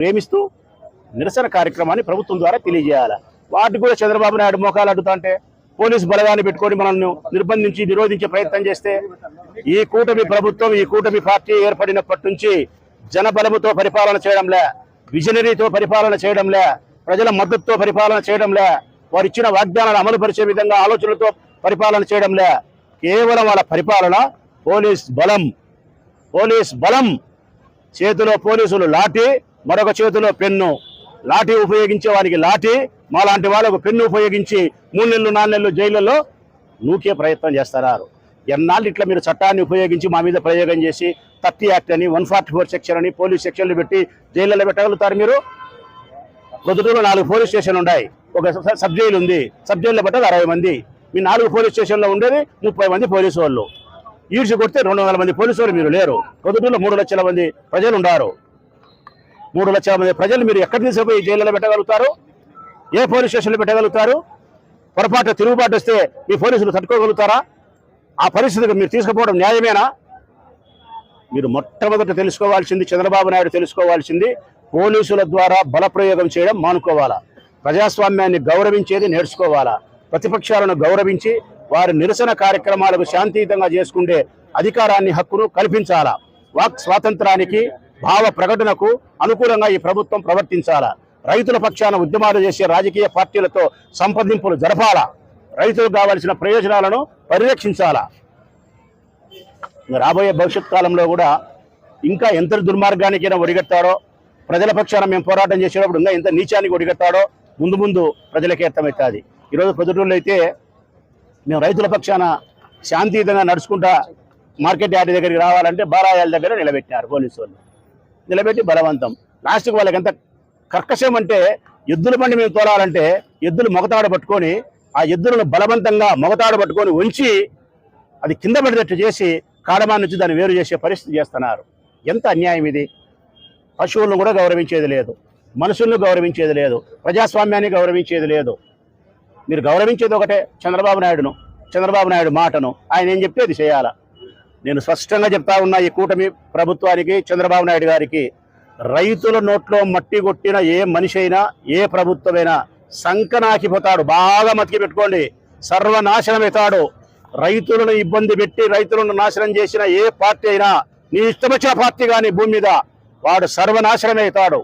ప్రేమిస్తూ నిరసన కార్యక్రమాన్ని ప్రభుత్వం ద్వారా తెలియజేయాలి. వాటికి కూడా చంద్రబాబు నాయుడు మోకాలు అడ్డుతా అంటే పోలీసు బలగాన్ని పెట్టుకొని మనల్ని నిర్బంధించి నిరోధించే ప్రయత్నం చేస్తే ఈ కూటమి ప్రభుత్వం ఈ కూటమి పార్టీ ఏర్పడినప్పటి నుంచి జనబలముతో పరిపాలన చేయడంలే విజనరీతో పరిపాలన చేయడంలే ప్రజల మద్దతుతో పరిపాలన చేయడంలే వారు ఇచ్చిన వాగ్దానాలు అమలు పరిచే విధంగా ఆలోచనలతో పరిపాలన చేయడంలే. కేవలం వాళ్ళ పరిపాలన పోలీస్ బలం పోలీస్ బలం చేతిలో పోలీసులు లాఠీ మరొక చేతిలో పెన్ను. లాఠీ ఉపయోగించే వారికి లాఠీ మాలాంటి వాళ్ళకు పెన్ను ఉపయోగించి మూడు నెలలు నాలుగు నెలలు జైళ్ళలో నూకే ప్రయత్నం చేస్తారు ఎన్నాళ్ళు ఇట్లా మీరు చట్టాన్ని ఉపయోగించి మా మీద ప్రయోగం చేసి థర్టీ యాక్ట్ అని వన్ ఫార్టీ ఫోర్ సెక్షన్ అని పోలీస్ సెక్షన్లు పెట్టి జైళ్ళలో పెట్టగలుగుతారు మీరు? పొద్దుటూరులో నాలుగు పోలీస్ స్టేషన్లు ఉన్నాయి. ఒక సబ్ జైలు ఉంది. సబ్ జైల్లో పట్టదు అరవై మంది. మీ నాలుగు పోలీస్ స్టేషన్లో ఉండేది ముప్పై మంది పోలీసు వాళ్ళు. ఈడ్చి కొడితే రెండు వందల మంది పోలీసు వాళ్ళు మీరు లేరు. పొద్దుటూరులో మూడు లక్షల మంది ప్రజలు ఉన్నారు. మూడు లక్షల మంది ప్రజలు మీరు ఎక్కడి తీసుకుపోయి జైల్లో పెట్టగలుగుతారు? ఏ పోలీస్ స్టేషన్లో పెట్టగలుగుతారు? పొరపాటు తిరుగుబాటు వస్తే మీ పోలీసులు తట్టుకోగలుగుతారా? ఆ పరిస్థితికి మీరు తీసుకుపోవడం న్యాయమేనా? మీరు మొట్టమొదట తెలుసుకోవాల్సింది చంద్రబాబు నాయుడు తెలుసుకోవాల్సింది పోలీసుల ద్వారా బలప్రయోగం చేయడం మానుకోవాలా. ప్రజాస్వామ్యాన్ని గౌరవించేది నేర్చుకోవాలా. ప్రతిపక్షాలను గౌరవించి వారి నిరసన కార్యక్రమాలకు శాంతియుతంగా చేసుకుంటే అధికారాన్ని హక్కును కల్పించాలా. వాక్ స్వాతంత్రానికి భావ ప్రకటనకు అనుకూలంగా ఈ ప్రభుత్వం ప్రవర్తించాలా? రైతుల పక్షాన ఉద్యమాలు చేసే రాజకీయ పార్టీలతో సంప్రదింపులు జరపాలా? రైతులకు కావాల్సిన ప్రయోజనాలను పరిరక్షించాలా? రాబోయే భవిష్యత్ కాలంలో కూడా ఇంకా ఎంత దుర్మార్గానికైనా ఒడిగట్టాడో ప్రజల పక్షాన మేము పోరాటం చేసేటప్పుడు ఇంకా ఎంత నీచానికి ఒడిగట్టాడో ముందు ముందు ప్రజలకే అర్థమవుతుంది. ఈరోజు పొద్దుటూళ్ళు అయితే మేము రైతుల పక్షాన శాంతియుతంగా నడుచుకుంటా మార్కెట్ యార్డ్ దగ్గరికి రావాలంటే బారాయాల దగ్గర నిలబెట్టారు పోలీసు వాళ్ళు. నిలబెట్టి బలవంతం. లాస్ట్కి వాళ్ళకి ఎంత కర్కశం అంటే ఎద్దుల బండి మేము తోలాలంటే ఎద్దులు మొగతాడు పట్టుకొని ఆ ఎద్దులను బలవంతంగా మొగతాడు పట్టుకొని ఉంచి అది కింద పడేటట్టు చేసి కాడమా నుంచి దాన్ని వేరు చేసే పరిస్థితి చేస్తున్నారు. ఎంత అన్యాయం ఇది? పశువులను కూడా గౌరవించేది లేదు. మనుషులను గౌరవించేది లేదు. ప్రజాస్వామ్యాన్ని గౌరవించేది లేదు. మీరు గౌరవించేది ఒకటే చంద్రబాబు నాయుడును. చంద్రబాబు నాయుడు మాటను. ఆయన ఏం చెప్తే అది చేయాలా? నేను స్పష్టంగా చెప్తా ఉన్నా ఈ కూటమి ప్రభుత్వానికి చంద్రబాబు నాయుడు గారికి రైతుల నోట్లో మట్టి కొట్టిన ఏ మనిషి అయినా ఏ ప్రభుత్వమైనా సంకనాకిపోతాడు. బాగా మతికి పెట్టుకోండి. సర్వనాశనమవుతాడు. రైతులను ఇబ్బంది పెట్టి రైతులను నాశనం చేసిన ఏ పార్టీ అయినా నీ ఇష్టమొచ్చిన పార్టీ కానీ భూమి మీద వాడు సర్వనాశనమవుతాడు.